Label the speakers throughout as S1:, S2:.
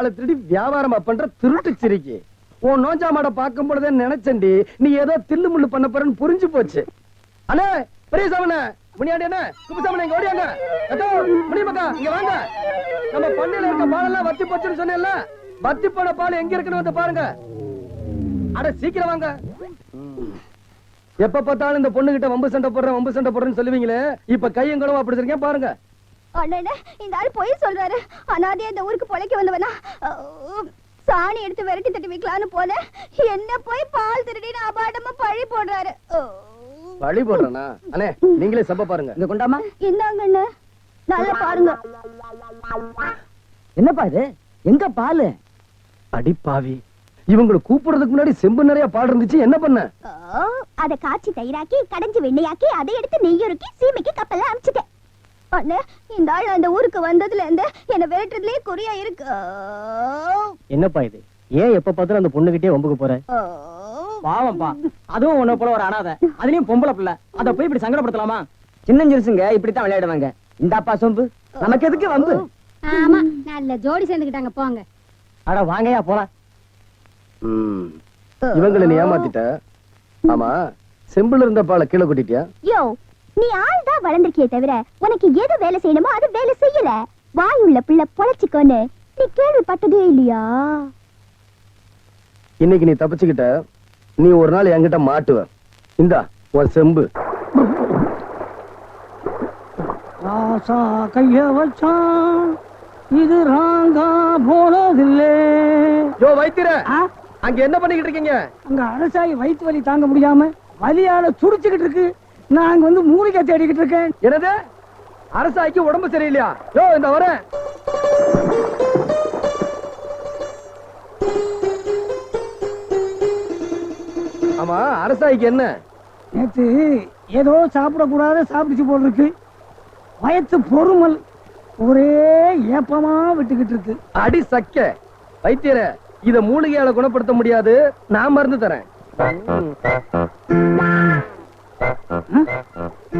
S1: கோவில் மாட்டு திருடி வியாபாரமா பண்ற திருட்டு சிரிக்கு. உன் நோஞ்சா மாட பார்க்கும் பொழுதே நினைச்சண்டி நீ ஏதோ தில்லு முள்ளு பண்ண போறன்னு புரிஞ்சு போச்சு. அண்ணே பெரிய சாமன முனியாண்டி என்ன குப்புசாமனே இங்க ஓடியாங்க. அக்கா இங்க வாங்க. நம்ம பண்ணையில இருக்க பாலெல்லாம் வத்தி போச்சுன்னு சொன்னேன்ல வத்தி போன பால் எங்க இருக்குன்னு வந்து பாருங்க. அட சீக்கிரம் வாங்க. எப்ப பார்த்தாலும் இந்த பொண்ணுகிட்ட வம்பு சண்டை போடுறேன் வம்பு சண்டை போடுறேன்னு சொல்லுவீங்களே இப்ப கையங்களும் அப்படி இருக்கேன் பாருங்க.
S2: அண்ணே இந்த ஆள் பொய் சொல்றாரு. அனாதே இந்த ஊருக்கு பொழைக்க வந்தவனா? சாணி எடுத்து விரட்டி தட்டி வைக்கலான்னு போல என்ன போய் பால் திருடின்னு அபாடமா பழி போடுறாரு.
S1: வழி போடுறேனா? அண்ணே நீங்களே சப்ப பாருங்க.
S3: இங்க கொண்டாமா?
S2: இந்தாங்க அண்ணே நல்லா பாருங்க.
S3: என்னப்பா இது? எங்க பாலு?
S1: அடி பாவி. இவங்களை கூப்பிடுறதுக்கு முன்னாடி செம்பு நிறைய பால் இருந்துச்சு என்ன பண்ண?
S2: அத காய்ச்சி தயிராக்கி கடைஞ்சு வெண்ணையாக்கி அதை எடுத்து நெய்யுருக்கி சீமைக்கு கப்பல்ல அனுப்பிச்சிட்டேன் அண்ணே இந்த ஆள் அந்த ஊருக்கு வந்ததுல இருந்து என்ன விரட்டுறதுலயே குறியா இருக்கு.
S3: என்னப்பா இது? ஏன் எப்ப பார்த்தாலும் அந்த பொண்ணுகிட்டே வம்புக்கு போற. பாவம்ப்பா. அதுவும் உன்ன போல ஒரு அனாதை. அதுலயும் பொம்பளை பிள்ளை. அத போய் இப்படி சங்கடப்படுத்தலாமா? சின்னஞ்சிருசுங்க இப்படித்தான் விளையாடுவாங்க. இந்தாப்பா சொம்பு? நமக்கு எதுக்கு வம்பு?
S4: ஆமா நல்ல ஜோடி சேர்ந்துக்கிட்டாங்க. போங்க.
S3: அட வாங்கயா போலாம்.
S1: ம். இவங்களை நீ ஏமாத்திட்ட? ஆமா. செம்புல இருந்த பாலை கீழே கொட்டிட்டியா?
S2: யோ நீ ஆள் தான் வளர்ந்திருக்கியே தவிர உனக்கு எது வேலை செய்யணுமோ அது வேலை செய்யல வாய் உள்ள பிள்ளை பொழைச்சிக்கோன்னு நீ கேள்விப்பட்டதே இல்லையா?
S1: இன்னைக்கு நீ தப்பிச்சுக்கிட்ட நீ ஒரு நாள் என்கிட்ட மாட்டுவ. இந்தா உன் செம்பு.
S3: ராசா கைய வச்சான். இது ராங்கா போனதில்லே.
S1: யோ வைத்திர அங்க என்ன பண்ணிக்கிட்டு இருக்கீங்க?
S3: அங்க அரசாயி வயிற்று வலி தாங்க முடியாம வலியால துடிச்சுக்கிட்டு இருக்கு. நான் அங்க வந்து மூலிகை தேடிக்கிட்டு இருக்கேன்.
S1: என்னது? அரசாய்க்கு உடம்பு சரியில்லையா? யோ இந்த வரேன் ஆமா அரசாய்க்கு என்ன?
S3: நேத்து ஏதோ சாப்பிடக்கூடாத சாப்பிடுச்சு போல் இருக்கு. வயத்து பொறுமல் ஒரே ஏப்பமா விட்டுக்கிட்டு இருக்கு.
S1: அடி சக்க. வைத்தியர இத மூலிகையால குணப்படுத்த முடியாது. நான் மருந்து தரேன்.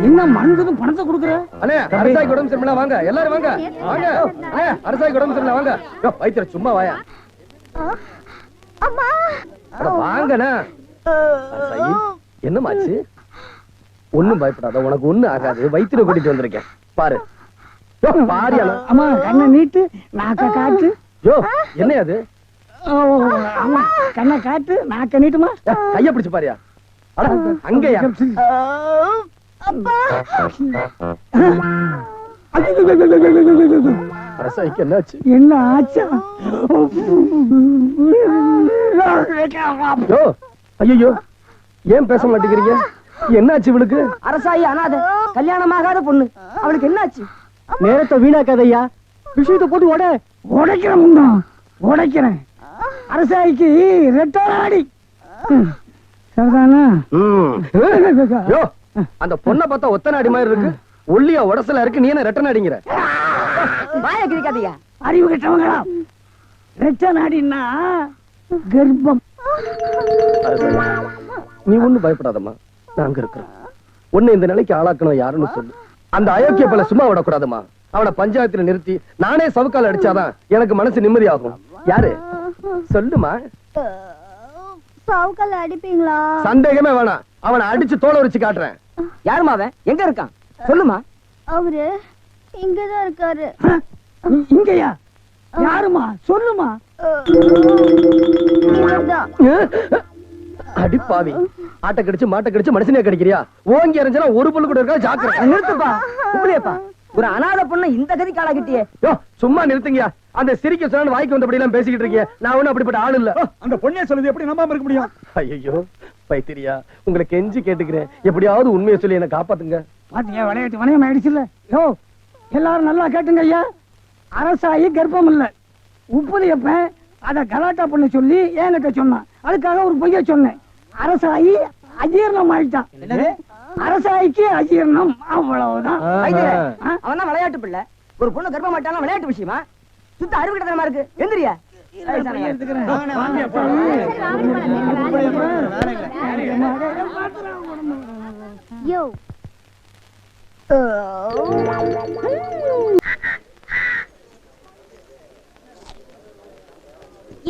S3: என்ன மருந்துக்கு பணத்தை கொடுக்குற?
S1: அண்ணே அரசாய்க்கு உடம்பு சரியில்லை வாங்க. எல்லாரும் வாங்க. வாங்க. அரசாய்க்கு உடம்பு சரியில்லை வாங்க. யோ, வைத்தியர சும்மா வாயா.
S2: அம்மா.
S1: அட வாங்கண்ணே. அரசாயி என்னமாச்சு ஒண்ணும் பயப்படாத உனக்கு ஒண்ணும் ஆகாது. வைத்தியரை கூட்டிட்டு வந்திருக்கேன். பாரு. யோ, பாரியால
S3: அம்மா கண்ணை நீட்டு நாக்க காட்டு.
S1: யோ என்ன அது?
S3: கண்ணை காட்டு நாக்க நீட்டுமா?
S1: கைய பிடிச்சு பாரியா. அங்கயா?
S2: அப்பா!
S1: அரசாய்க்கு என்னாச்சு?
S3: என்ன ஆச்சா?
S1: ஐயோ! ஏன் பேச மாட்டேங்கிறீங்க? என்னாச்சு இவளுக்கு?
S3: அரசாயி அனாத கல்யாணமாகாத பொண்ணு. அவளுக்கு என்னாச்சு? நேரத்தை வீணாக்காதையா விஷயத்தை போட்டு உட. உடைக்கிறேன் உடைக்கிறேன். அரசாயிக்கு ரெட்டாடி சரிதானா?
S1: அந்த பொண்ணை பார்த்தா ஒத்த நாடி மாதிரி இருக்கு. ஒல்லியா உடசல இருக்கு. நீ என்ன ரெட்ட நாடிங்கிற
S3: வாய கிழிக்காதீங்க. அறிவு கெட்டவங்களா? ரெட்ட நாடின்னா கர்ப்பம்.
S1: அரசாயி, நீ ஒண்ணும் பயப்படாதம்மா. நாங்க இருக்கிறோம் உன்னை இந்த நிலைக்கு ஆளாக்கணும் யாருன்னு சொல்லு. அந்த அயோக்கிய பல சும்மா விடக்கூடாதும்மா. அவனை பஞ்சாயத்துல நிறுத்தி நானே சவுக்கால் அடிச்சாதான் எனக்கு மனசு நிம்மதியாகும். யாரு? சொல்லுமா.
S2: சாவுக்கல்ல அடிப்பீங்களா?
S1: சந்தேகமே வேணாம். அவனை அடிச்சு தோலை உரிச்சு காட்டுறேன்.
S3: யாருமா அவன் எங்க இருக்கான்? சொல்லுமா.
S2: அவரு இங்கதான் இருக்காரு.
S3: இங்கயா? யாருமா? சொல்லுமா.
S2: இவர்தான்.
S1: அடி பாவி. ஆட்டை கடிச்சு மாட்டை கடிச்சு மனுஷனே கடிக்கிறியா? ஓங்கி எறிஞ்சா ஒரு புல்லு கூட இருக்கா ஜாக்கிரதை.
S3: நிறுத்துப்பா. உப்படியப்பா ஒரு அனாதை பொண்ணை இந்த கதி காலாகிட்டியே
S1: யோ சும்மா நிறுத்துங்கயா அந்த சிரிக்க சொன்னு வாய்க்கு வந்தபடி எல்லாம் பேசிக்கிட்டு இருக்கீங்க. நான் ஒண்ணும் அப்படிப்பட்ட ஆள் இல்ல.
S5: அந்த பொண்ணே சொல்லுது எப்படி நம்பாம இருக்க முடியும்?
S1: ஐயோ பைத்திரியா உங்களை கெஞ்சி கேட்டுக்கிறேன். எப்படியாவது உண்மையை சொல்லி என்ன காப்பாத்துங்க.
S3: பாத்தீங்க விளையாட்டு வணையம் ஆயிடுச்சுல்ல? யோ எல்லாரும் நல்லா கேட்டுங்க ஐயா. அரசாயி கர்ப்பம் இல்ல. உப்புலியப்பன் அத கலாட்டா பண்ண சொல்லி என்கிட்ட சொன்னான். அதுக்காக ஒரு பொய்ய சொன்னேன். அரசாயி அஜீர்ணம் ஆயிட்டான். அரசாய்க்கு அஜீர்ணம். அவ்வளவுதான்?
S6: அவன் தான் விளையாட்டு பிள்ளை. ஒரு பொண்ணு கர்ப்பம் மாட்டாலும் விளையாட்டு விஷயமா? சுத்த அறிவு கிட்டத்தனமா இருக்கு. எந்திரியா?
S2: யோ.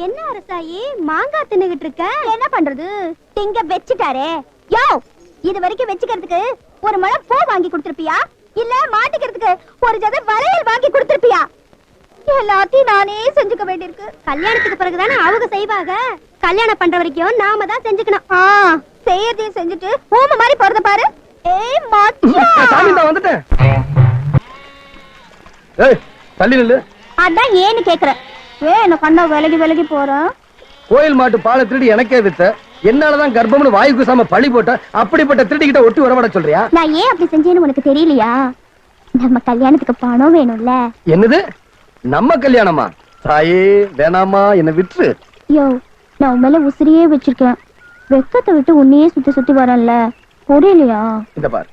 S2: என்ன அரசாயி? மாங்காய் தின்னுகிட்டு இருக்க? என்ன பண்றது? திங்க வச்சுட்டாரே. யோ. இது வரைக்கும் வச்சுக்கிறதுக்கு ஒரு முழம் பூ வாங்கி கொடுத்திருப்பியா? இல்ல மாட்டிக்கிறதுக்கு ஒரு ஜத வளையல் வாங்கி கொடுத்திருப்பியா? எல்லாத்தையும் நானே செஞ்சுக்க வேண்டியிருக்கு. கல்யாணத்துக்கு பிறகுதானே அவங்க செய்வாங்க. கல்யாணம் பண்ற வரைக்கும் நாம தான் செஞ்சுக்கணும். செய்யறதையும் செஞ்சுட்டு ஊம மாதிரி போறத பாரு. ஏய் மச்சான்.
S1: சாமி நான் வந்துட்டேன். ஏய் தள்ளி நில்லு.
S2: அதான் ஏன்னு கேக்குறேன். ஏன் என்ன கண்ணா விலகி விலகி போறேன்
S1: கோயில் மாட்டு பாலை திருடி எனக்கே வித்த. என்னாலதான் கர்ப்பம்னு வாயு குசாம பழி போட்ட. அப்படிப்பட்ட திருடிக்கிட்ட ஒட்டி வரவிட சொல்றியா?
S2: நான் ஏன் அப்படி செஞ்சேன்னு உனக்கு தெரியலையா? நம்ம கல்யாணத்துக்கு பணம் வேணும்ல.
S1: என்னது? நம்ம கல்யாணமா? தாயே வேணாமா? என்ன விட்டுரு.
S2: யோ நான் உன் மேல உசிரியே வச்சிருக்கேன். வெக்கத்தை விட்டு உன்னையே சுத்தி சுத்தி வரேன்ல. புரியலையா?
S1: இந்த பார்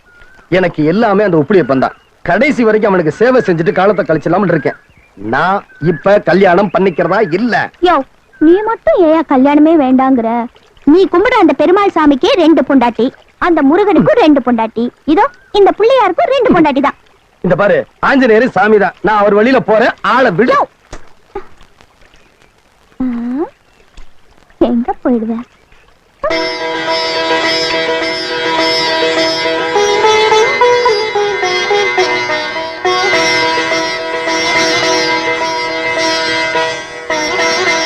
S1: எனக்கு எல்லாமே அந்த உப்புளியப்பன் தான். கடைசி வரைக்கும் அவனுக்கு சேவை செஞ்சுட்டு காலத்தை கழிச்சிடலாம்னு இருக்கேன். நான் இப்ப கல்யாணம் பண்ணிக்கிறதா இல்ல.
S2: யோ நீ மட்டும் ஏன் கல்யாணமே வேண்டாங்கிற? நீ கும்பிடுற அந்த பெருமாள் சாமிக்கு ரெண்டு பொண்டாட்டி. அந்த முருகனுக்கும் ரெண்டு பொண்டாட்டி. இதோ இந்த பிள்ளையாருக்கும் ரெண்டு பொண்டாட்டி தான்.
S1: இந்த பாரு ஆஞ்சநேயர் சாமி தான் நான் அவர் வழியில போறேன் ஆளை விடு.
S2: எங்க போயிடுவ?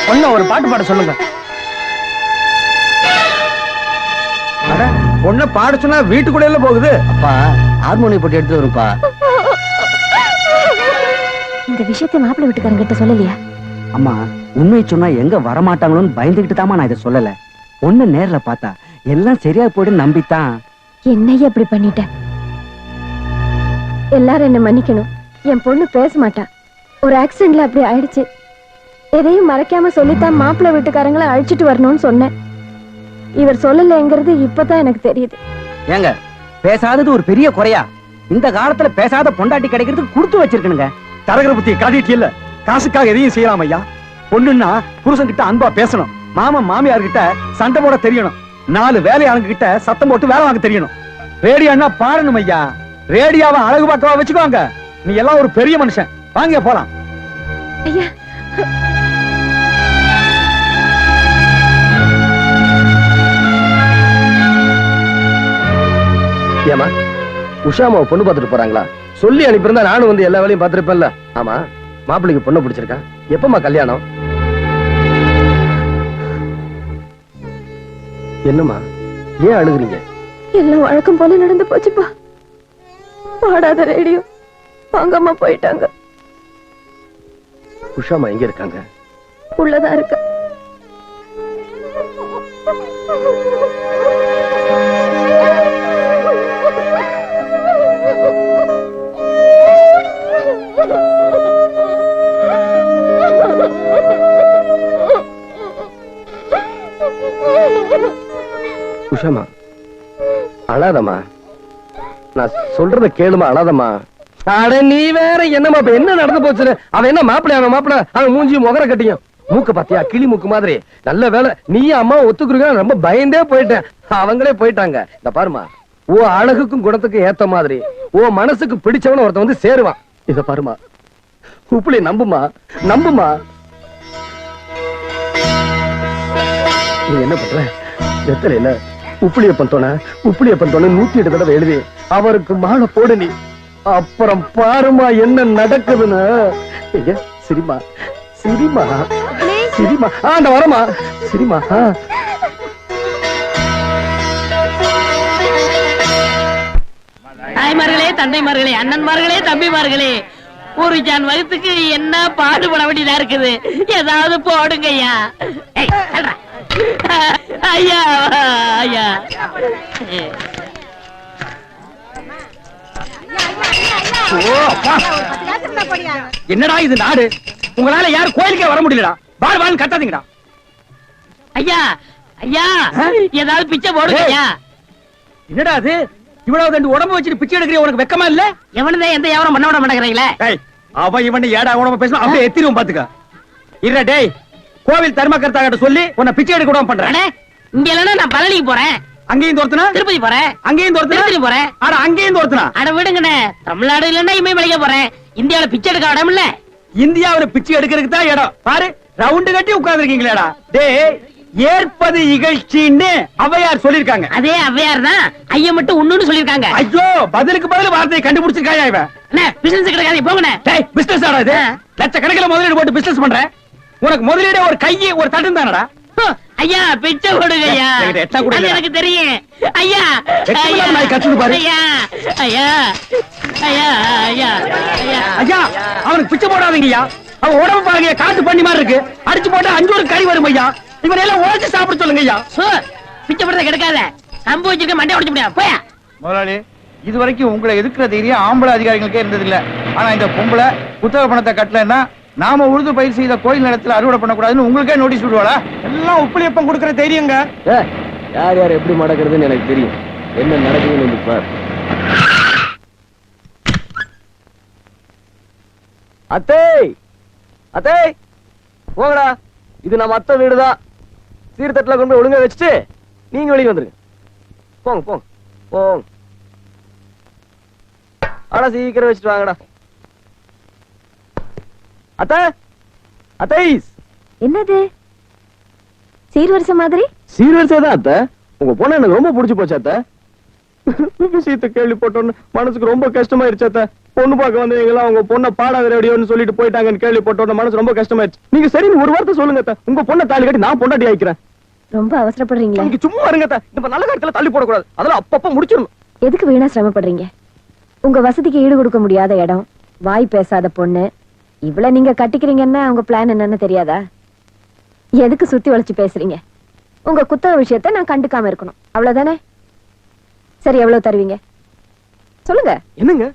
S1: பொண்ண ஒரு பாட்டு பாட சொல்லுங்க.
S5: பொண்ணை பாட சொன்னா வீட்டுக்குள்ள போகுது.
S1: அப்பா ஹார்மோனி போட்டு எடுத்து வரும்பா.
S2: இந்த விஷயத்தை மாப்பிள்ளை வீட்டுக்காரங்க கிட்ட சொல்லலையா?
S7: அம்மா உண்மை சொன்னா எங்க வரமாட்டாங்களோன்னு பயந்துகிட்டு தாமா நான் இதை சொல்லல. ஒண்ணு நேர்ல பார்த்தா எல்லாம் சரியா போயிடும் நம்பித்தான்.
S8: என்னைய அப்படி பண்ணிட்ட? எல்லாரும் என்ன மன்னிக்கணும். என் பொண்ணு பேச மாட்டா. ஒரு ஆக்சிடென்ட்ல அப்படி ஆயிடுச்சு. எதையும் மறைக்காம சொல்லித்தான் மாப்பிள்ளை வீட்டுக்காரங்களை அழிச்சிட்டு வரணும்னு சொன்னேன். இவர் சொல்லலைங்கிறது இப்பதான் எனக்கு தெரியுது.
S7: ஏங்க பேசாதது ஒரு பெரிய குறையா. இந்த காலத்துல பேசாத பொண்டாட்டி கிடைக்கிறதுக்கு கொடுத்து வச்சிருக்கணுங்க.
S5: தரகர புத்தி காட்டிட்டு இல்ல காசுக்காக எதையும் செய்யலாம் ஐயா. பொண்ணுன்னா புருஷன் கிட்ட அன்பா பேசணும். மாமன் மாமியார் கிட்ட சண்டை போட தெரியணும். நாலு வேலையாளுங்க கிட்ட சத்தம் போட்டு வேலை வாங்க தெரியணும். ரேடியோன்னா பாடணும் ஐயா. ரேடியோவை அழகு பார்க்கவா வச்சுக்கோங்க. நீ எல்லாம் ஒரு பெரிய மனுஷன். வாங்க போலாம்.
S8: ஐயா.
S1: ஏமா உஷாமாவை பொண்ணு பார்த்துட்டு போறாங்களா? சொல்லி அனுப்பியிருந்தா நானும் வந்து எல்லா வேலையும் பார்த்திருப்பேன்ல. ஆமா மாப்பிள்ளைக்கு பொண்ணு பிடிச்சிருக்கா? எப்பமா கல்யாணம்? என்னம்மா ஏன் அழுகுறீங்க?
S8: எல்லாம் வழக்கம் போல நடந்து போச்சுப்பா. பாடாத ரேடியோ. வாங்காம போயிட்டாங்க.
S1: உஷாமா எங்க இருக்காங்க?
S8: உள்ளதா இருக்கு.
S1: உஷாமா அழாதம்மா. நான் சொல்றத கேளுமா அழாதம்மா. அட நீ வேற என்னமா இப்ப என்ன நடந்து போச்சு? அவன் என்ன மாப்பிள அவன் மாப்பிள அவன் மூஞ்சி முகர கட்டியும். மூக்க பாத்தியா? கிளி மூக்கு மாதிரி. நல்ல வேலை. நீ அம்மா ஒத்துக்குறீங்க ரொம்ப பயந்தே போயிட்டேன். அவங்களே போயிட்டாங்க. இந்த பாருமா ஓ அழகுக்கும் குணத்துக்கும் ஏத்த மாதிரி ஓ மனசுக்கு பிடிச்சவன ஒருத்தன் வந்து சேருவான். இத பாருமா உப்புளி நம்புமா நம்புமா நீ என்ன பண்ற? வெத்தலையில உப்புளியப்பன் தோண உப்புளியப்பன் தோண நூத்தி எட்டு தடவை எழுதி அவருக்கு மாலை போடு நீ. அப்புறம் பாருமா என்ன நடக்குதுன்னு. சிரிமா சிரிமா சிரிமா. ஆ அந்த வரமா சிரிமா.
S9: தாய்மார்களே தந்தைமார்களே அண்ணன்மார்களே தம்பிமார்களே ஒரு ஜான் வகுத்துக்கு என்ன பாடுபட வேண்டியதா இருக்குது? ஏதாவது போடுங்க ஐயா. ஐயா.
S5: என்னடா இது நாடு? உங்களால யாரும் கோயிலுக்கே வர முடியலடா. வாழ் வாழ் கத்தாதீங்கடா.
S9: ஐயா ஐயா ஏதாவது பிச்சை போடுங்க
S5: என்னடா அது? இவ்வளவு ரெண்டு உடம்பு வச்சுட்டு பிச்சை எடுக்கிற உனக்கு வெக்கமா இல்ல?
S9: எவனதான் எந்த வியாபாரம் பண்ண விட மாட்டேங்கிறீங்களே.
S5: அவன் இவன் ஏடா உடம்பு பேசணும் அப்படியே எத்திரும் பாத்துக்க. இல்ல டேய். கோவில் தர்மகர்த்தா கிட்ட சொல்லி உன்னை பிச்சை எடுக்க விடாம பண்றேன்.
S9: இங்க இல்லைன்னா நான் பழனிக்கு போறேன்.
S5: அங்கேயும் தோர்த்தனா?
S9: திருப்பதி போறேன்.
S5: அங்கேயும் தோர்த்தனா?
S9: திருப்பதி போறேன்.
S5: அட அங்கேயும் தோர்த்தனா?
S9: அட விடுங்கண்ணே. தமிழ்நாடு இல்லைன்னா இமயமலைக்க போறேன். இந்தியாவுல பிச்சை எடுக்க இடம் இல்ல.
S5: இந்தியாவுல பிச்சை எடுக்கிறதுக்கு தான் இடம். பாரு ரவுண்டு கட்டி உட்கார்ந்து இருக்கீங்களேடா டேய் ஏற்பது இகழ்ச்சின்னு அவையார் சொல்லிருக்காங்க
S9: அதே அவ்வையார் தான் ஐயா மட்டும் ஒண்ணுன்னு சொல்லிருக்காங்க
S5: ஐயோ பதிலுக்கு பதில் வார்த்தையை கண்டுபிடிச்சிருக்காயா இவன்?
S9: பிசினஸ் கிடைக்காது போங்கண்ணே.
S5: டேய் பிசினஸ் ஆடா இது. லட்சக்கணக்கில் முதலீடு போட்டு பிசினஸ் பண்ற. உனக்கு முதலீடே ஒரு கையை ஒரு தட்டும் தானடா?
S9: ஐயா பிச்சை கொடுங்க ஐயா அது. எனக்கு தெரியும். ஐயா ஐயா
S5: நாய் கத்துது பாரு.
S9: ஐயா ஐயா ஐயா ஐயா ஐயா.
S5: ஐயா அவனுக்கு பிச்சை போடாதீங்கய்யா. அவன் உடம்பு பாருங்க காட்டு பண்ணி மாதிரி இருக்கு. அடிச்சு போட்டா அஞ்சு ஒரு கறி வரும் ஐயா. இவனை எல்லாம் உழைச்சு சாப்பிட சொல்லுங்க ஐயா
S9: சோ பிச்சை போடுறத கிடைக்காத. கம்பு வச்சிருக்க மண்டை உடைச்சு முடியாது போயா.
S10: முதலாளி இது வரைக்கும் உங்களை எதிர்க்கிற தைரியம் ஆம்பளை அதிகாரிகளுக்கே இருந்தது இல்ல ஆனா இந்த பொம்பளை புத்தக பணத்தை கட்டலன்னா நாம உழுது பயிர் செய்த கோயில் நிலத்துல அறுவடை பண்ணக்கூடாதுன்னு உங்களுக்கே நோட்டீஸ் விடுவாளா?
S5: எல்லாம் உப்புளியப்பம் கொடுக்கிற தைரியங்க.
S11: யார் யார் எப்படி மடக்கிறதுன்னு எனக்கு தெரியும். என்ன நடக்குதுன்னு பார். அத்தே! அத்தே! போங்கடா. இது நம்ம அத்தை வீடுதான் சீர்தட்டுல கொண்டு போய் ஒழுங்கா வச்சுட்டு நீங்க வெளியே வந்துருங்க. போங்க போங்க போங்க. ஆனா சீக்கிரம் வச்சுட்டு வாங்கடா. அத்தை அத்தைஸ்.
S8: என்னது? சீர்வரிசை மாதிரி?
S11: சீரியஸே தான் அத்தை. உங்க பொண்ணு எனக்கு ரொம்ப பிடிச்சு போச்சு அத்தை. விஷயத்தை கேள்விப்பட்டோன்னு மனசுக்கு ரொம்ப கஷ்டமாயிருச்சு அத்தை. பொண்ணு பார்க்க வந்தவங்க உங்க பொண்ணை பாடாத ரேடியோன்னு சொல்லிட்டு போயிட்டாங்கன்னு கேள்விப்பட்டோன்னு மனசு ரொம்ப கஷ்டமாயிருச்சு. நீங்க சரின்னு ஒரு வார்த்தை சொல்லுங்க அத்தை. உங்க பொண்ணை தாலி கட்டி நான் பொண்டாட்டி ஆயிக்கிறேன்.
S8: ரொம்ப அவசரப்படுறீங்களே.
S11: நீங்க சும்மா இருங்க அத்தை. இந்த நல்ல காலத்துல தள்ளி போடக்கூடாது. அதெல்லாம் அப்பப்ப முடிச்சிடணும்.
S8: எதுக்கு வீணா சிரமப்படுறீங்க? உங்க வசதிக்கு ஈடு கொடுக்க முடியாத இடம் வாய் பேசாத பொண்ணு இவ்வளவு நீங்க கட்டிக்கிறீங்கன்னா உங்க பிளான் என்னன்னு தெரியாதா? எதுக்கு சுத்தி வளைச்சு பேசுறீங்க? உங்க குத்தக விஷயத்த நான் கண்டுக்காம இருக்கணும். அவ்வளவுதானே? சரி எவ்வளவு தருவீங்க? சொல்லுங்க.
S11: என்னங்க?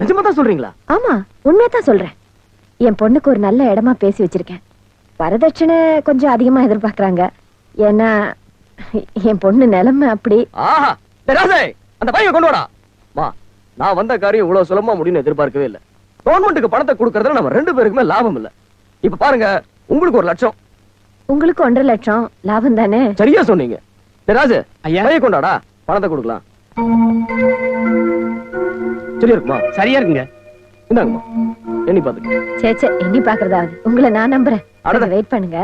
S11: நிஜமா தான் சொல்றீங்களா?
S8: ஆமா உண்மையத்தான் சொல்றேன். என் பொண்ணுக்கு ஒரு நல்ல இடமா பேசி வச்சிருக்கேன். வரதட்சணை கொஞ்சம் அதிகமா எதிர்பார்க்கறாங்க. ஏன்னா என் பொண்ணு நிலைமை அப்படி.
S11: ஆஹா டேய் ராசே அந்த பையன் கொண்டு வாடா. மா நான் வந்த காரியம் இவ்வளவு சுலபமா முடியும்னு எதிர்பார்க்கவே இல்ல. கவர்மெண்ட்டுக்கு பணத்தை கொடுக்கறதுல நம்ம ரெண்டு பேருக்குமே லாபம் இல்ல. இப்ப பாருங்க உங்களுக்கு ஒரு லட்சம்.
S8: உங்களுக்கு ஒன்றரை லட்சம். லாபம் தானே?
S11: சரியா சொன்னீங்க. ராஜு
S5: ஐயா.
S11: கொண்டாடா. பணத்தை கொடுக்கலாம். சரியா இருக்குமா?
S5: சரியா இருக்குங்க.
S11: இந்தாங்கம்மா. எண்ணி பாத்துக்க
S8: சே சே எண்ணி பாக்குறதாவது உங்களை நான் நம்புறேன்.
S11: அடடா.
S8: வெயிட் பண்ணுங்க.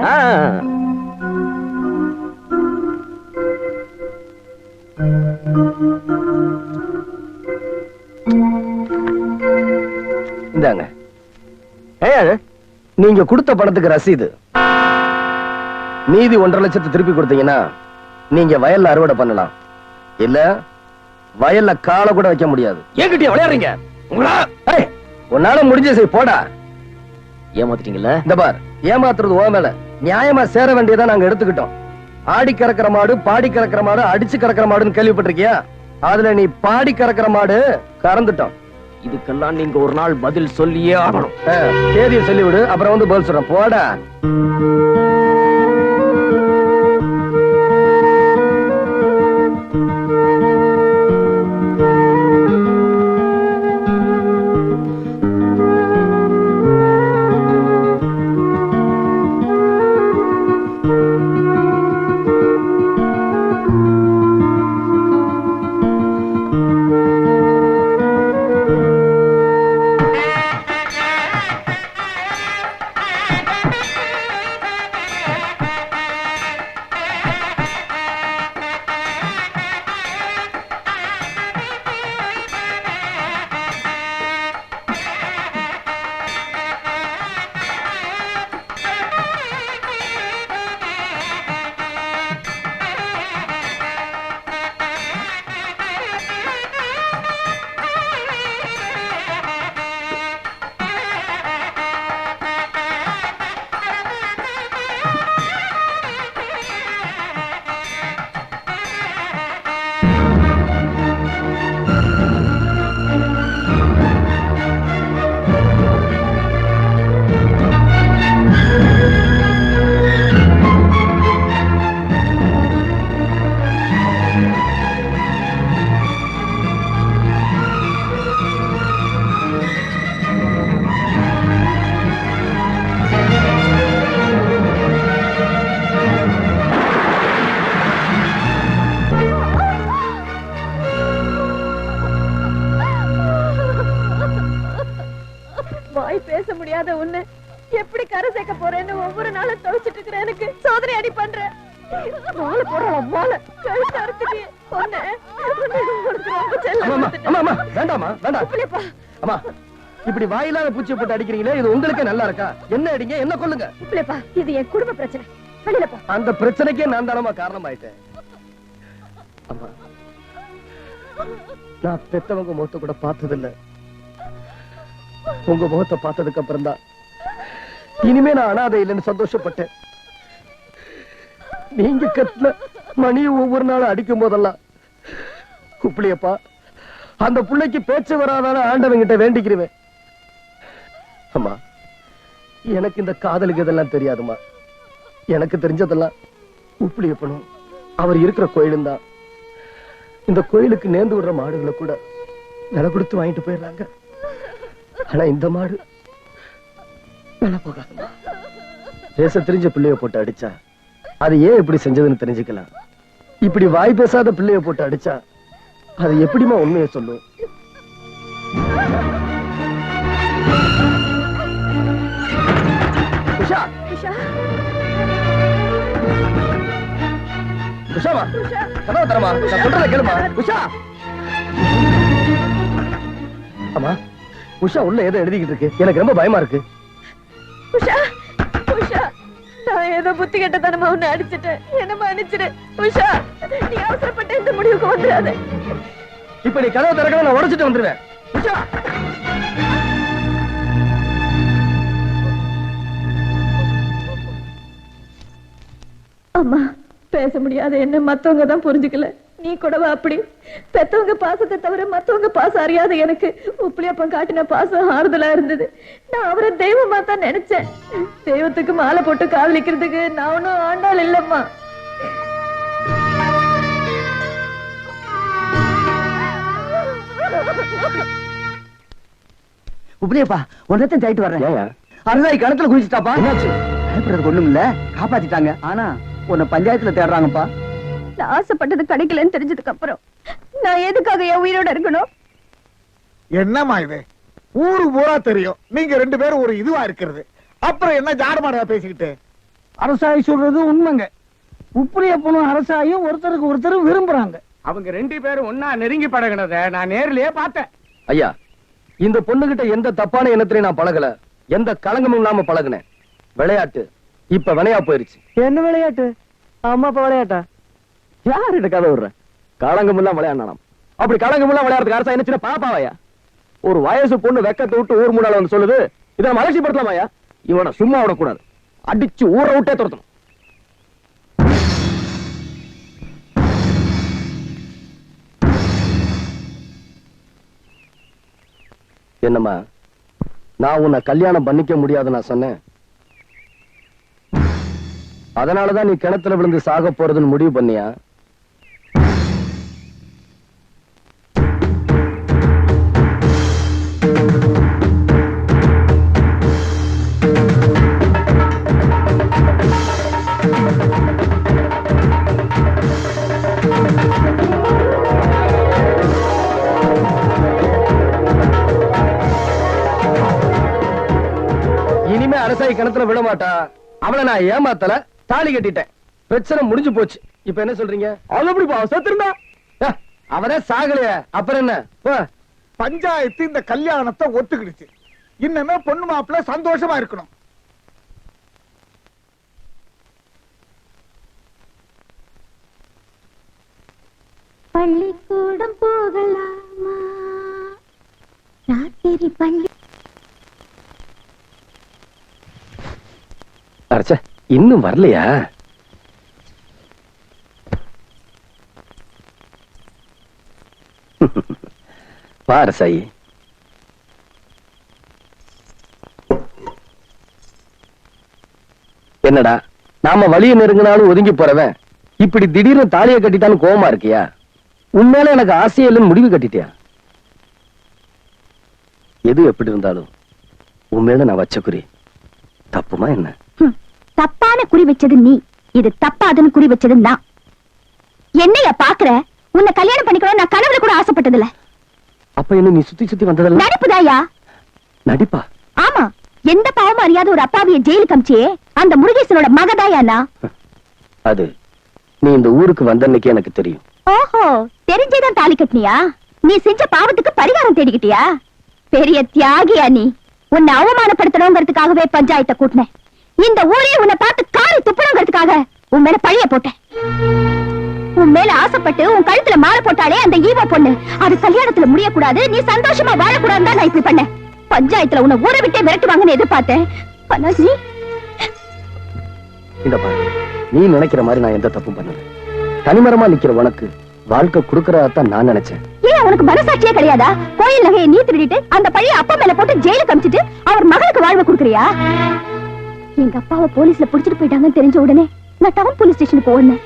S11: நீங்க கொடுத்த பணத்துக்கு ரசீது. மீதி ஒன்றரை லட்சத்தை திருப்பி கொடுத்தீங்கன்னா நீங்க வயல்ல அறுவடை பண்ணலாம். இல்ல வயல்ல காலை கூட வைக்க முடியாது. ஏங்கிட்டியா விளையாடுறீங்க? உன்னால முடிஞ்ச செய் போடா. ஏமாத்திட்டீங்கல்ல இந்த பார் ஏமாத்துறது ஓ மேல. நியாயமா சேர வேண்டியதா நாங்க எடுத்துக்கிட்டோம். ஆடி கறக்கிற மாடு பாடி கறக்கிற மாடு அடிச்சு கறக்கிற மாடுன்னு கேள்விப்பட்டிருக்கியா? அதுல நீ பாடி கறக்கிற மாடு கறந்துட்டோம். இதுக்கெல்லாம் நீங்க ஒரு நாள் பதில் சொல்லியே ஆகணும். தேதியை சொல்லிவிடு அப்புறம் வந்து பதில் சொல்றேன். போட.
S12: பேச முடியாத உன்னை எப்படி கரை சேர்க்க போறேன்னு ஒவ்வொரு நாளும் துவைச்சிட்டு இருக்கிற எனக்கு சோதனை அடி பண்ற. மாலை போடுறோம் மாலை. கழுத்து அறுத்துட்டு பொண்ணு
S1: வேண்டாம். அம்மா, இப்படி பூச்சியை போட்டு அடிக்கிறீங்களே இது உங்களுக்கே நல்லா இருக்கா? என்ன அடிங்க என்ன கொல்லுங்க?
S12: உப்பிலியப்பா, இது என் குடும்ப பிரச்சனை.
S1: அந்த பிரச்சனைக்கே நான் தானமா காரணமாயிட்டேன். அம்மா நான் பெத்தவங்க முகத்தை கூட பார்த்ததில்ல. உங்க முகத்தை பார்த்ததுக்கு அப்புறம் தான் இனிமே நான் அனாதை இல்லைன்னு சந்தோஷப்பட்டேன். நீங்க கட்டின மணி ஒவ்வொரு நாளும் அடிக்கும் போதெல்லாம் குப்பிளியப்பா அந்த புள்ளைக்கு பேச்சு வராதான ஆண்டவங்கிட்ட வேண்டிக்கிறவேன் அம்மா எனக்கு இந்த காதலுக்கு இதெல்லாம் தெரியாதுமா எனக்கு தெரிஞ்சதெல்லாம் உப்பிளியப்பனும் அவர் இருக்கிற கோயிலும் தான். இந்த கோயிலுக்கு நேர்ந்து விடுற மாடுகளை கூட விலை கொடுத்து வாங்கிட்டு போயிடுறாங்க. ஆனா இந்த மாடு பேச தெரிஞ்ச பிள்ளைய போட்டு அடிச்சா அது ஏன் இப்படி செஞ்சதுன்னு தெரிஞ்சுக்கலாம். இப்படி வாய் பேசாத பிள்ளைய போட்டு அடிச்சா அது எப்படிமா உண்மையை சொல்லும்? உஷா!
S12: உஷா!
S1: உஷாமா கதவை தரமா நான் சொல்றத கேளுமா? உஷா! அம்மா! உஷா உள்ள ஏதோ எழுதிக்கிட்டு இருக்கு. எனக்கு ரொம்ப பயமா இருக்கு.
S12: உஷா உஷா நான் ஏதோ புத்தி கெட்டத்தனமா உன்னை அடிச்சிட்டேன். என்ன மன்னிச்சிடு. உஷா நீ அவசரப்பட்டு இந்த முடிவுக்கு வந்துடாத.
S1: இப்ப நீ கதவை திறக்கணும் நான் உடைச்சிட்டு வந்துருவேன். உஷா.
S12: அம்மா பேச முடியாத என்ன மத்தவங்க தான் புரிஞ்சுக்கல. நீ கூடவா அப்படி? பெத்தவங்க பாசத்தை தவிர மத்தவங்க பாசம் அறியாத எனக்கு உப்பிலியப்பன் காட்டின பாசம் ஆறுதலா இருந்தது. நான் அவரை தெய்வமா தான் நினைச்சேன். தெய்வத்துக்கு மாலை போட்டு காதலிக்கிறதுக்கு நான் ஒன்னும் ஆண்டாள் இல்லம்மா.
S6: உப்பிலியப்பா ஒன்றத்தையும் தேய்ட்டு வர்றேன்
S1: ஏயா?
S6: அருதாய் கிணத்துல குளிச்சுட்டாப்பா
S1: என்னாச்சு?
S6: பயப்படுறதுக்கு ஒண்ணும் இல்ல காப்பாத்திட்டாங்க. ஆனா உன்னை பஞ்சாயத்துல தேடுறாங்கப்பா.
S12: நான் ஆசைப்பட்டது கிடைக்கலன்னு தெரிஞ்சதுக்கு அப்புறம் நான் எதுக்காக என் உயிரோட இருக்கணும்?
S13: என்னம்மா இது? ஊரு பூரா தெரியும். நீங்க ரெண்டு பேரும் ஒரு இதுவா இருக்கிறது. அப்புறம் என்ன ஜாடமாடா பேசிக்கிட்டு?
S3: அரசாய் சொல்றது உண்மைங்க. உப்புலியப்பனும் அரசாயும் ஒருத்தருக்கு ஒருத்தர் விரும்புறாங்க.
S14: அவங்க ரெண்டு பேரும் ஒன்னா நெருங்கி பழகினத நான் நேர்லயே பார்த்தேன்.
S1: ஐயா இந்த பொண்ணுகிட்ட எந்த தப்பான எண்ணத்திலையும் நான் பழகல. எந்த களங்கமும் இல்லாம பழகுனேன். விளையாட்டு இப்ப வினையா போயிருச்சு.
S6: என்ன விளையாட்டு? அம்மா அப்பா விளையாட்டா? யார்கிட்ட கதை விடுற?
S1: களங்கம் விளையாடணும். அப்படி களங்கம் விளையாடுறதுக்கு அரசா என்ன சின்ன பாப்பாவையா? ஒரு வயசு பொண்ணு வெக்கத்தை விட்டு ஊர் முன்னால வந்து சொல்லுது. இதை நம்ம அலட்சியப்படுத்தலாமாயா இவனை சும்மா விடக்கூடாது. அடிச்சு ஊரை விட்டே துரத்தணும். என்னம்மா நான் உன்னை கல்யாணம் பண்ணிக்க முடியாது நான் சொன்னேன். அதனாலதான் நீ கிணத்துல விழுந்து சாக போறதுன்னு முடிவு பண்ணியா? அரசாய் கிணத்துல விட மாட்டா. அவளை நான் ஏமாத்தல தாலி கட்டிட்டேன். பிரச்சனை முடிஞ்சு போச்சு. இப்ப என்ன சொல்றீங்க? அது எப்படிப்பா செத்துருந்தா? அவரே சாகலையே. அப்புறம் என்ன? போ.
S13: பஞ்சாயத்து இந்த கல்யாணத்தை ஒத்துக்கிடுச்சு. இன்னமே பொண்ணு மாப்பிள்ள சந்தோஷமா இருக்கணும்.
S2: பள்ளிக்கூடம் போகலாமா? ராத்திரி பள்ளி
S1: அரச இன்னும் வரலையா? பாரு சாயி. என்னடா நாம வழிய நெருங்கினாலும் ஒதுங்கி போறவன். இப்படி திடீர்னு தாலியை கட்டிட்டாலும் கோபமா இருக்கியா? உண்மையில எனக்கு ஆசையே முடிவு கட்டிட்டியா? எது எப்படி இருந்தாலும் உண்மையில நான் வச்ச குறி. தப்புமா என்ன?
S2: தப்பான குறி வச்சது நீ. இது தப்பாதுன்னு குறி வச்சது நான். என்னைய பாக்குற? உன்னை கல்யாணம் பண்ணிக்கணும் நான் கனவுல கூட ஆசைப்பட்டதில்ல.
S1: அப்ப என்ன நீ சுத்தி சுத்தி வந்ததெல்லாம்?
S2: நடிப்புதாயா?
S1: நடிப்பா?
S2: ஆமா. எந்த பாவமும் அறியாத ஒரு அப்பாவிய ஜெயிலுக்கு அமிச்சியே அந்த முருகேசனோட மகதாயானா
S1: அது நீ இந்த ஊருக்கு வந்தன்னைக்கு எனக்கு தெரியும்.
S2: ஓஹோ தெரிஞ்சேதான் தாலி கட்டினியா? நீ செஞ்ச பாவத்துக்கு பரிகாரம் தேடிக்கிட்டியா? பெரிய தியாகியா நீ. உன்னை அவமானப்படுத்தணுங்கிறதுக்காகவே பஞ்சாயத்தை கூட்டினேன். இந்த ஊரே உன்னை பார்த்து காரி துப்பணுங்கிறதுக்காக உன் மேல பழிய போட்டேன். உன் மேல ஆசைப்பட்டு உன் கழுத்துல மாலை போட்டாலே அந்த ஈவ பொண்ணு. அது கல்யாணத்துல முடியக்கூடாது நீ சந்தோஷமா வாழக்கூடாதுன்னு தான் நான் இப்படி பண்ணேன். பஞ்சாயத்துல உன்னை ஊரை விட்டே விரட்டுவாங்கன்னு எதிர்பார்த்தேன். ஆனா நீ
S1: இந்த பாரு நீ நினைக்கிற மாதிரி நான் எந்த தப்பும் பண்ணல. தனிமரமா நிக்கிற உனக்கு வாழ்க்கை கொடுக்கறதான் நான் நினைச்சேன்.
S2: ஏன் உனக்கு மனசாட்சியே கிடையாதா? கோயில் நகையை நீ திருடிட்டு அந்த பழைய அப்பா மேல போட்டு ஜெயிலுக்கு அமிச்சிட்டு அவர் மகளுக்கு வாழ்வு கொடுக்கறியா? எங்க அப்பாவை போலீஸ்ல புடிச்சிட்டு போயிட்டாங்கன்னு தெரிஞ்ச உடனே நான் டவுன் போலீஸ் ஸ்டேஷனுக்கு ஓடினேன்.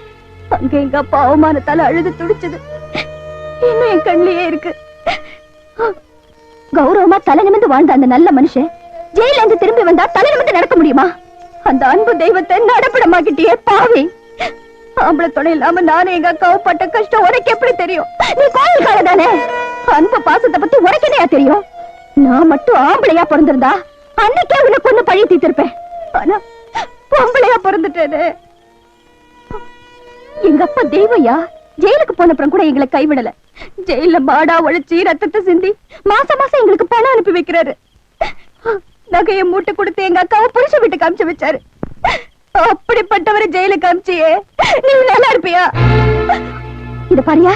S2: அங்க எங்க அப்பா அவமானத்தால அழுது துடிச்சது. இன்னும் என் கண்ணிலேயே இருக்கு. கௌரவமா தலை நிமிந்து வாழ்ந்த அந்த நல்ல மனுஷன் ஜெயில இருந்து திரும்பி வந்தா தலை நிமிந்து நடக்க முடியுமா? அந்த அன்பு தெய்வத்தை நடப்படமாக்கிட்டியே பாவி. ஆம்பளை துணை இல்லாம நானும் எங்க அக்காவும் பட்ட கஷ்டம் உனக்கு எப்படி தெரியும்? நீ கோயில்கார தானே? அன்பு பாசத்தை பத்தி உனக்கு என்னையா தெரியும்? நான் மட்டும் ஆம்பளையா பிறந்திருந்தா அன்னைக்கே உனக்கு ஒண்ணு பழி தீர்த்திருப்பேன். ஆனா பொம்பளையா பிறந்துட்டேனே. எங்க அப்பா தேவையா ஜெயிலுக்கு போன அப்புறம் கூட எங்களை கைவிடல. ஜெயில மாடா உழைச்சி ரத்தத்தை சிந்தி மாசம் மாசம் எங்களுக்கு பணம் அனுப்பி வைக்கிறாரு. நகையை மூட்டை கொடுத்து எங்க அக்காவை புருஷ வீட்டுக்கு காமிச்சு வச்சாரு. அப்படிப்பட்டவரை ஜெயிலுக்கு அனுப்பிச்சியே நீ நல்லா இருப்பியா? இது பாரியா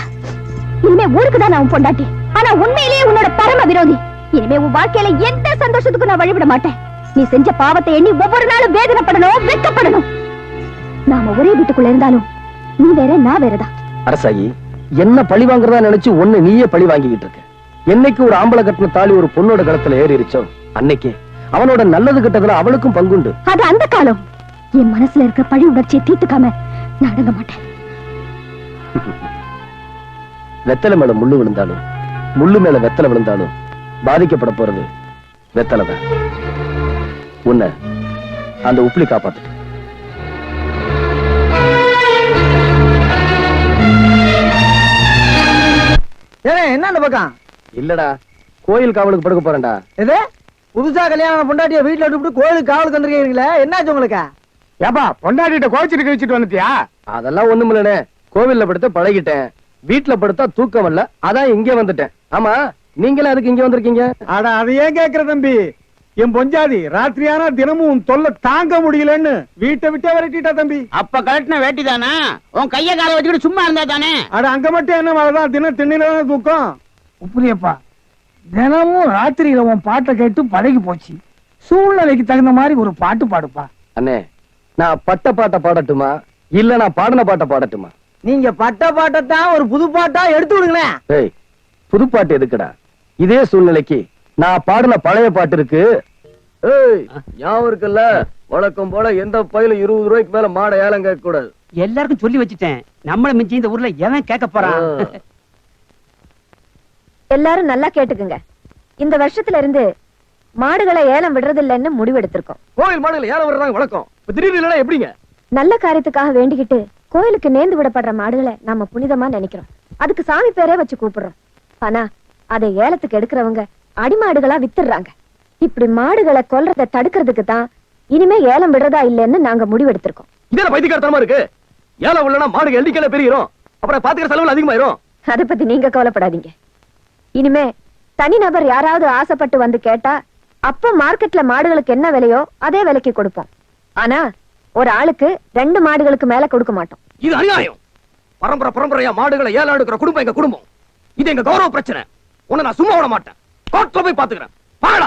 S2: இனிமே ஊருக்கு தான் நான் பொண்டாட்டி. ஆனா உண்மையிலேயே உன்னோட பரம விரோதி. இனிமே உன் வாழ்க்கையில எந்த சந்தோஷத்துக்கும் நான் வழிவிட மாட்டேன். நீ செஞ்ச பாவத்தை எண்ணி ஒவ்வொரு நாளும் வேதனைப்படணும் வெட்கப்படணும். நாம ஒரே வீட்டுக்குள்ள இருந்தாலும் நீ வேற நான் வேறதான்.
S1: அரசாயி என்ன பழி வாங்குறதா நினைச்சு ஒண்ணு நீயே பழி வாங்கிக்கிட்டு இருக்க. என்னைக்கு ஒரு ஆம்பளை கட்டின தாலி ஒரு பொண்ணோட கழுத்துல ஏறிடுச்சோ அன்னைக்கே. அவனோட நல்லது கிட்டதுல அவளுக்கும் பங்குண்டு.
S2: அது அந்த காலம். என் மனசுல இருக்கிற பழி உணர்ச்சியை தீர்த்துக்காம நான் அடங்க மாட்டேன்.
S1: வெத்தலை மேல முள்ளு விழுந்தாலும் முள்ளு மேல வெத்தலை விழுந்தாலும் பாதிக்கப்பட போறது வெத்தலை தான் உன்னை அந்த உப்புளி காப்பாத்துட்டு
S6: ஏனே என்ன அந்த பக்கம்?
S1: இல்லடா கோயில் காவலுக்கு படுக்க போறேன்டா.
S6: எது புதுசா கல்யாணம் பொண்டாட்டிய வீட்டுல விட்டுவிட்டு கோயிலுக்கு காவலுக்கு வந்திருக்கீங்களே என்னாச்சு உங்களுக்கு?
S13: ஏப்பா பொண்டாட்டிட்ட கோச்சிட்டு கழிச்சிட்டு வந்துட்டியா?
S1: அதெல்லாம் ஒண்ணும் இல்லனே கோவில்ல படுத்த பழகிட்டேன். வீட்டுல படுத்தா தூக்கம் இல்ல அதான் இங்கே வந்துட்டேன். ஆமா நீங்களே அதுக்கு இங்க வந்திருக்கீங்க?
S13: அட அதை ஏன் கேக்குற தம்பி? என் பொஞ்சாதி ராத்திரியானா தினமும் உன் தொல்லை தாங்க முடியலன்னு வீட்டை விட்டே விரட்டிட்டா தம்பி.
S9: அப்ப கழட்டின வேட்டி தானா? உன் கைய கால வச்சுக்கிட்டு சும்மா இருந்தா தானே?
S13: அட அங்க மட்டும் என்ன மழைதான் தினம் திண்ணில தூக்கம்?
S3: உப்புரியப்பா தினமும் ராத்திரியில உன் பாட்டை கேட்டு பழகி போச்சு. சூழ்நிலைக்கு தகுந்த மாதிரி ஒரு பாட்டு பாடுப்பா.
S1: அண்ணே நான் பட்ட பாட்டை பாடட்டுமா? இல்ல நான் பாடின பாட்டை பாடட்டுமா?
S6: நீங்க பட்ட பாட்டத்தான் ஒரு புது பாட்டா எடுத்து விடுங்களேன்.
S1: ஏய் புதுப்பாட்டு எதுக்குடா? இதே சூழ்நிலைக்கு நான் பாடின பழைய பாட்டு இருக்கு ஏய் ஞாபகம் இருக்குல்ல? வழக்கம் போல எந்த பயில இருபது ரூபாய்க்கு மேல மாடை ஏலம் கேட்க கூடாது
S9: எல்லாருக்கும் சொல்லி வச்சுட்டேன். நம்மள மிஞ்சி இந்த ஊர்ல எவன் கேட்க போறான்?
S8: எல்லாரும் நல்லா கேட்டுக்குங்க. இந்த வருஷத்துல இருந்து மாடுகளை ஏலம் விடுறதில்லைன்னு முடிவெடுத்திருக்கோம்.
S1: கோயில் மாடுகள் ஏலம் விடுறாங்க வழக்கம். இப்ப திடீர்னு இல்லைன்னா எப்படிங்க?
S8: நல்ல காரியத்துக்காக வேண்டிக்கிட்டு கோயிலுக்கு நேர்ந்து விடப்படுற மாடுகளை நாம புனிதமா நினைக்கிறோம். அதுக்கு சாமி பேரே வச்சு கூப்பிடுறோம். ஆனா அதை ஏலத்துக்கு எடுக்கிறவங்க அடிமாடுகளா வித்துடுறாங்க இப்படி மாடுகளை கொல்றதை தடுக்கிறதுக்கு தான் இனிமே ஏலம் விடுறதா இல்லைன்னு நாங்க முடிவெடுத்திருக்கோம்.
S1: இதே பைத்தியக்காரத்தனமா இருக்கு? ஏலம் இல்லைன்னா மாடுகள் எண்ணிக்கையில பெருகிறோம் அப்புறம் பாத்துக்கிற செலவுல அதிகமாயிரும்.
S8: அதை பத்தி நீங்க கவலைப்படாதீங்க. இனிமே தனிநபர் யாராவது ஆசைப்பட்டு வந்து கேட்டா அப்ப மார்க்கெட்ல மாடுகளுக்கு என்ன விலையோ அதே விலைக்கு கொடுப்போம். ஆனா ஒரு ஆளுக்கு ரெண்டு மாடுகளுக்கு மேல கொடுக்க மாட்டோம்.
S1: இது அநியாயம். பரம்பரை பரம்பரையா மாடுகளை ஏலம் எடுக்கிற குடும்பம் எங்க குடும்பம். இது எங்க கௌரவ பிரச்சனை. உன்னை நான் சும்மா விட மாட்டேன். போய் பாத்துக்கிறேன்